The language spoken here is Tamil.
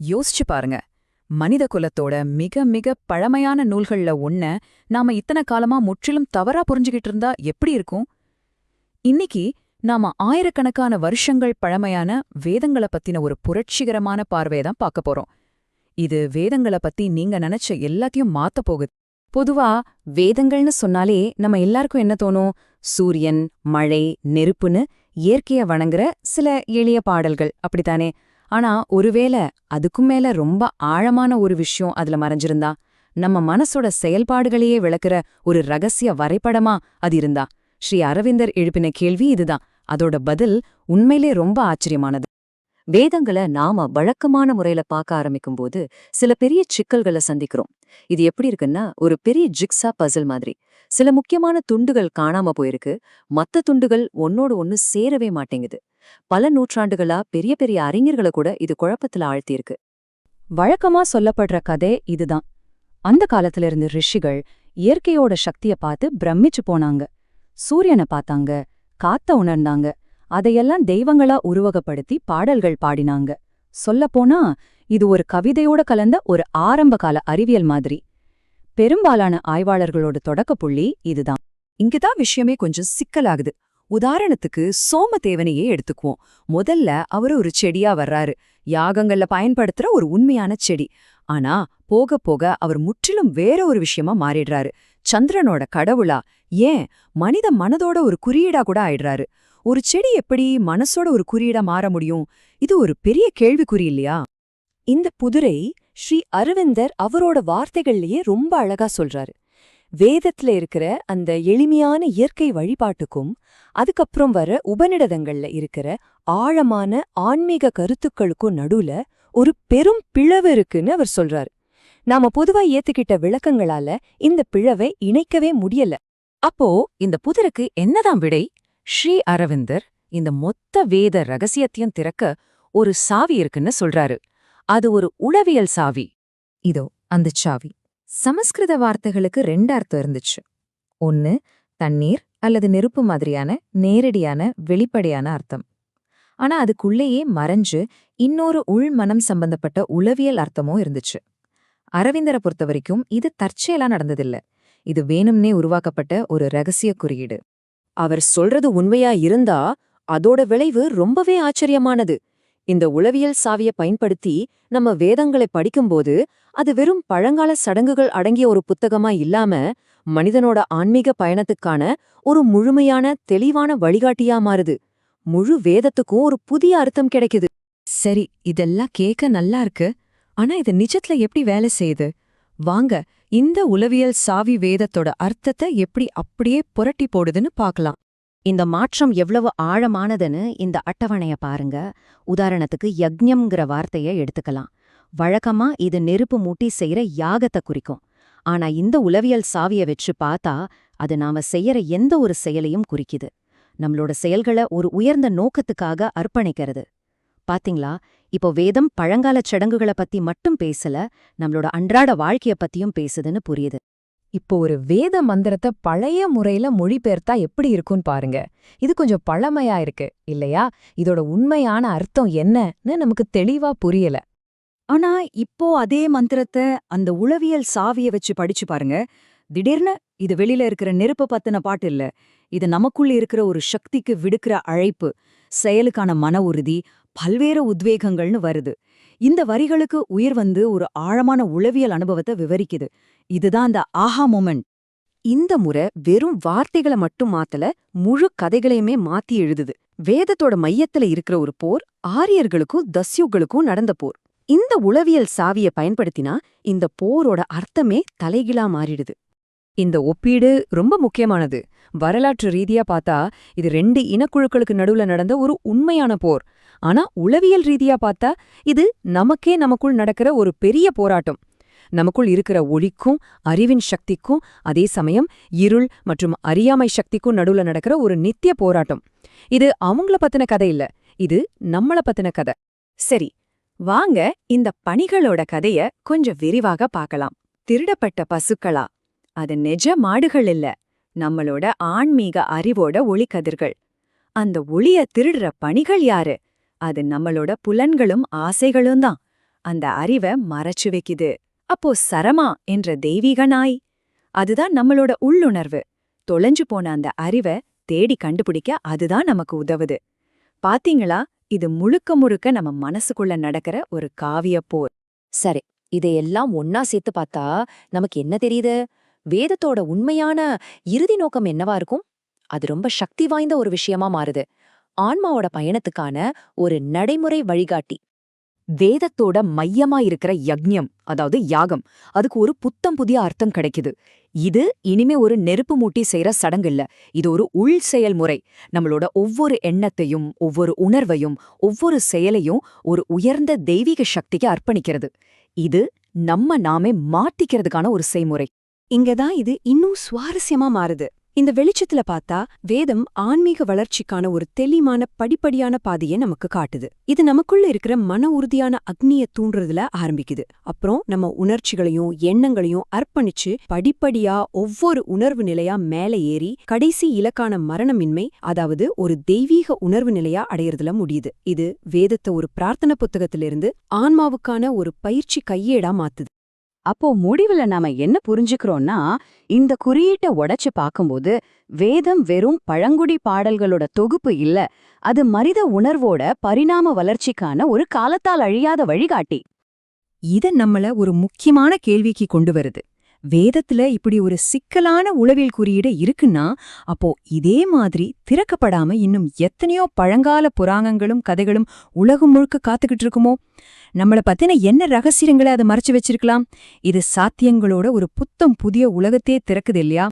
யோசிச்சு பாருங்க. மனித குலத்தோட மிக மிக பழமையான நூல்கள்ல ஒன்ன நாம இத்தனை காலமா முற்றிலும் தவறா புரிஞ்சுகிட்டு இருந்தா எப்படி இருக்கும்? இன்னைக்கு நாம ஆயிரக்கணக்கான வருஷங்கள் பழமையான வேதங்கள பத்தின ஒரு புரட்சிகரமான பார்வையை தான் பார்க்க போறோம். இது வேதங்கள பத்தி நீங்க நினைச்ச எல்லாத்தையும் மாத்த போகுது. பொதுவா வேதங்கள்னு சொன்னாலே நம்ம எல்லாருக்கும் என்ன தோணும்? சூரியன் மழை நெருப்புன்னு இயற்கைய வணங்குற சில எளிய பாடல்கள். அப்படித்தானே? ஆனா ஒருவேளை அதுக்கும் மேல ரொம்ப ஆழமான ஒரு விஷயம் அதுல மறைஞ்சிருந்தா நம்ம மனசோட செயல்பாடுகளையே விளக்குற ஒரு ரகசிய வரைபடமா அது இருந்தா? ஸ்ரீ அரவிந்தர் எழுப்பின கேள்வி இதுதான். அதோட பதில் உண்மையிலே ரொம்ப ஆச்சரியமானது. வேதங்களை நாம வழக்கமான முறையில பார்க்க ஆரம்பிக்கும்போது சில பெரிய சிக்கல்களை சந்திக்கிறோம். இது எப்படி இருக்குன்னா ஒரு பெரிய ஜிக்ஸா பசில் மாதிரி. சில முக்கியமான துண்டுகள் காணாம போயிருக்கு. மத்த துண்டுகள் ஒன்னோடு ஒன்னு சேரவே மாட்டேங்குது. பல நூற்றாண்டுகளா பெரிய பெரிய அறிஞர்களை கூட இது குழப்பத்துல ஆழ்த்தியிருக்கு. வழக்கமா சொல்லப்படுற கதை இதுதான். அந்த காலத்துல இருந்த ரிஷிகள் இயற்கையோட சக்திய பார்த்து பிரமிச்சு போனாங்க. சூரியனை பார்த்தாங்க காத்த உணர்ந்தாங்க. அதையெல்லாம் தெய்வங்களா உருவகப்படுத்தி பாடல்கள் பாடினாங்க. சொல்லப்போனா இது ஒரு கவிதையோட கலந்த ஒரு ஆரம்பகால அறிவியல் மாதிரி. பெரும்பாலான ஆய்வாளர்களோட தொடக்கப் புள்ளி இதுதான். இங்கதான் விஷயமே கொஞ்சம் சிக்கலாகுது. உதாரணத்துக்கு சோமதேவனையே எடுத்துக்குவோம். முதல்ல அவரு ஒரு செடியா வர்றாரு. யாகங்கள்ல பயன்படுத்துற ஒரு உண்மையான செடி. ஆனா போக போக அவர் முற்றிலும் வேற ஒரு விஷயமா மாறிடுறாரு. சந்திரனோட கடவுளா? ஏன்? மனித மனதோட ஒரு குறியீடா கூட ஆயிடுறாரு. ஒரு செடி எப்படி மனசோட ஒரு குறியீடா மாற முடியும்? இது ஒரு பெரிய கேள்விக்குறி இல்லையா? இந்த புதுரை ஸ்ரீ அரவிந்தர் அவரோட வார்த்தைகள்லயே ரொம்ப அழகா சொல்றாரு. வேதத்துல இருக்கிற அந்த எளிமையான இயற்கை வழிபாட்டுக்கும் அதுக்கப்புறம் வர உபநிடதங்கள்ல இருக்கிற ஆழமான ஆன்மீக கருத்துக்களுக்கும் நடுவுல ஒரு பெரும் பிளவு இருக்குன்னு அவர் சொல்றாரு. நாம பொதுவா ஏத்துக்கிட்ட விளக்கங்களால இந்த பிழவை இணைக்கவே முடியல. அப்போ இந்த புதருக்கு என்னதான் விடை? ஸ்ரீ அரவிந்தர் இந்த மொத்த வேத ரகசியத்தையும் திறக்க ஒரு சாவி இருக்குன்னு சொல்றாரு. அது ஒரு உளவியல் சாவி. இதோ அந்த சாவி. சமஸ்கிருத வார்த்தைகளுக்கு ரெண்டு அர்த்தம் இருந்துச்சு. ஒன்னு தண்ணீர் அல்லது நெருப்பு மாதிரியான நேரடியான வெளிப்படையான அர்த்தம். ஆனா அதுக்குள்ளேயே மறைஞ்சு இன்னொரு உள் மனம் சம்பந்தப்பட்ட உளவியல் அர்த்தமும் இருந்துச்சு. அரவிந்தரை பொறுத்த வரைக்கும் இது தற்செயலா நடந்ததில்ல. இது வேணும்னே உருவாக்கப்பட்ட ஒரு ரகசிய குறியீடு. அவர் சொல்றது உண்மையா இருந்தா அதோட விளைவு ரொம்பவே ஆச்சரியமானது. இந்த உளவியல் சாவிய பயன்படுத்தி நம்ம வேதங்களை படிக்கும்போது அது வெறும் பழங்கால சடங்குகள் அடங்கிய ஒரு புத்தகமா இல்லாம மனிதனோட ஆன்மீக பயணத்துக்கான ஒரு முழுமையான தெளிவான வழிகாட்டியா மாறுது. முழு வேதத்துக்கும் ஒரு புதிய அர்த்தம் கிடைக்குது. சரி இதெல்லாம் கேட்க நல்லா இருக்கு. ஆனா இது நிஜத்துல எப்படி வேலை செய்யுது? வாங்க இந்த உளவியல் சாவி வேதத்தோட அர்த்தத்தை எப்படி அப்படியே புரட்டி போடுதுன்னு பார்க்கலாம். இந்த மாற்றம் எவ்வளவு ஆழமானதுன்னு இந்த அட்டவணைய பாருங்க. உதாரணத்துக்கு யக்ஞம்ங்கிற வார்த்தைய எடுத்துக்கலாம். வழக்கமா இது நெருப்பு மூட்டி செய்யற யாகத்தை குறிக்கும். ஆனா இந்த உளவியல் சாவிய வச்சு பார்த்தா அது நாம செய்யற எந்த ஒரு செயலையும் குறிக்குது. நம்மளோட செயல்களை ஒரு உயர்ந்த நோக்கத்துக்காக அர்ப்பணிக்கிறது. பாத்தீங்களா? இப்போ வேதம் பழங்கால சடங்குகளை பத்தி மட்டும் பேசல நம்மளோட அன்றாட வாழ்க்கைய பத்தியும் பேசுதுன்னு புரியுது. இப்போ ஒரு வேத மந்திரத்தை பழைய முறையில மொழிபெயர்த்தா எப்படி இருக்கும்னு பாருங்க. இது கொஞ்சம் பழமையா இருக்கு இல்லையா? இதோட உண்மையான அர்த்தம் என்னன்னு நமக்கு தெளிவா புரியல. ஆனா இப்போ அதே மந்திரத்தை அந்த உளவியல் சாவிய வச்சு படிச்சு பாருங்க. திடீர்னு இது வெளியில இருக்கிற நெருப்பு பத்தின பாட்டு இல்ல. இது நமக்குள்ள இருக்கிற ஒரு சக்திக்கு விடுக்கிற அழைப்பு செயலுக்கான மன உறுதி பல்வேறு உத்வேகங்கள்னு வருது. இந்த வரிகளுக்கு உயிர் வந்து ஒரு ஆழமான உளவியல் அனுபவத்தை விவரிக்குது. இதுதான் அந்த ஆஹா மொமெண்ட். இந்த முறை வெறும் வார்த்தைகளை மட்டும் மாத்தல முழு கதைகளையுமே மாத்தி எழுதுது. வேதத்தோட மையத்துல இருக்கிற ஒரு போர் ஆரியர்களுக்கும் தஸ்யுகளுக்கும் நடந்த போர். இந்த உளவியல் சாவிய பயன்படுத்தினா இந்த போரோட அர்த்தமே தலைகீழா மாறிடுது. இந்த ஒப்பீடு ரொம்ப முக்கியமானது. வரலாற்று ரீதியா பார்த்தா இது ரெண்டு இனக்குழுக்களுக்கு நடுவுல நடந்த ஒரு உண்மையான போர். ஆனா உளவியல் ரீதியா பார்த்தா இது நமக்கே நமக்குள் நடக்கிற ஒரு பெரிய போராட்டம். நமக்குள் இருக்கிற ஒளிக்கும் அறிவின் சக்திக்கும் அதே சமயம் இருள் மற்றும் அறியாமை சக்திக்கும் நடுவுல நடக்கிற ஒரு நித்திய போராட்டம். இது அவங்கள பத்தின கதை இல்ல. இது நம்மள பத்தின கதை. சரி வாங்க இந்த பணிகளோட கதைய கொஞ்சம் விரிவாக பார்க்கலாம். திருடப்பட்ட பசுக்களா? அது நெஜ மாடுகள் இல்ல. நம்மளோட ஆன்மீக அறிவோட ஒளிக்கதிர்கள். அந்த ஒளிய திருடுற பணிகள் யாரு? அது நம்மளோட புலன்களும் ஆசைகளும் தான். அந்த அறிவை மறைச்சு வைக்குது. அப்போ சரமா என்ற தெய்வீக நாய் அதுதான் நம்மளோட உள்ளுணர்வு. தொலைஞ்சு போன அந்த அறிவை தேடி கண்டுபிடிக்க அதுதான் நமக்கு உதவுது. பாத்தீங்களா? இது முழுக்க முழுக்க நம்ம மனசுக்குள்ள நடக்கிற ஒரு காவிய போர். சரி இதையெல்லாம் ஒன்னா சேர்த்து பார்த்தா நமக்கு என்ன தெரியுது? வேதத்தோட உண்மையான இறுதி நோக்கம் என்னவா இருக்கும்? அது ரொம்ப சக்தி வாய்ந்த ஒரு விஷயமா மாறுது. ஆன்மாவோட பயணத்துக்கான ஒரு நடைமுறை வழிகாட்டி. வேதத்தோட மையமா இருக்கிற யக்ஞம் அதாவது யாகம் அதுக்கு ஒரு புத்தம் புதிய அர்த்தம் கிடைக்குது. இது இனிமே ஒரு நெருப்பு மூட்டி செய்யற சடங்கு இல்ல இது ஒரு உள் செயல்முறை நம்மளோட ஒவ்வொரு எண்ணத்தையும் ஒவ்வொரு உணர்வையும் ஒவ்வொரு செயலையும் ஒரு உயர்ந்த தெய்வீக சக்திக்கு அர்ப்பணிக்கிறது. இது நம்ம நாமே மாத்திக்கிறதுக்கான ஒரு செய்முறை. இங்கதான் இது இன்னும் சுவாரஸ்யமா மாறுது. இந்த வெளிச்சத்துல பார்த்தா வேதம் ஆன்மீக வளர்ச்சிக்கான ஒரு தெளிவான படிப்படியான பாதையை நமக்கு காட்டுது. இது நமக்குள்ள இருக்கிற மன உறுதியான அக்னிய தூண்டுறதுல ஆரம்பிக்குது. அப்புறம் நம்ம உணர்ச்சிகளையும் எண்ணங்களையும் அர்ப்பணிச்சு படிப்படியா ஒவ்வொரு உணர்வு நிலையா மேல ஏறி கடைசி இலக்கான மரணமின்மை அதாவது ஒரு தெய்வீக உணர்வு நிலையா அடையறதுல முடியுது. இது வேதத்தை ஒரு பிரார்த்தனை புத்தகத்திலிருந்து ஆன்மாவுக்கான ஒரு பயிற்சி கையேடா மாத்துது. அப்போ முடிவுல நாம என்ன புரிஞ்சுக்கிறோம்னா இந்த குறியீட்டை உடைச்சு பார்க்கும்போது வேதம் வெறும் பழங்குடி பாடல்களோட தொகுப்பு இல்ல. அது மனித உணர்வோட பரிணாம வளர்ச்சிக்கான ஒரு காலத்தால் அழியாத வழிகாட்டி. இத நம்மள ஒரு முக்கியமான கேள்விக்கு கொண்டு வருது. வேதத்துல இப்படி ஒரு சிக்கலான உளவியல் குறியீடு இருக்குன்னா அப்போ இதே மாதிரி திறக்கப்படாம இன்னும் எத்தனையோ பழங்கால புராணங்களும் கதைகளும் உலகம் முழுக்க காத்துக்கிட்டு இருக்குமோ? நம்மள பத்தின என்ன ரகசியங்களை அதை மறைச்சு வச்சிருக்கலாம்? இது சாத்தியங்களோட ஒரு புத்தம் புதிய உலகத்தையே திறக்குது இல்லையா?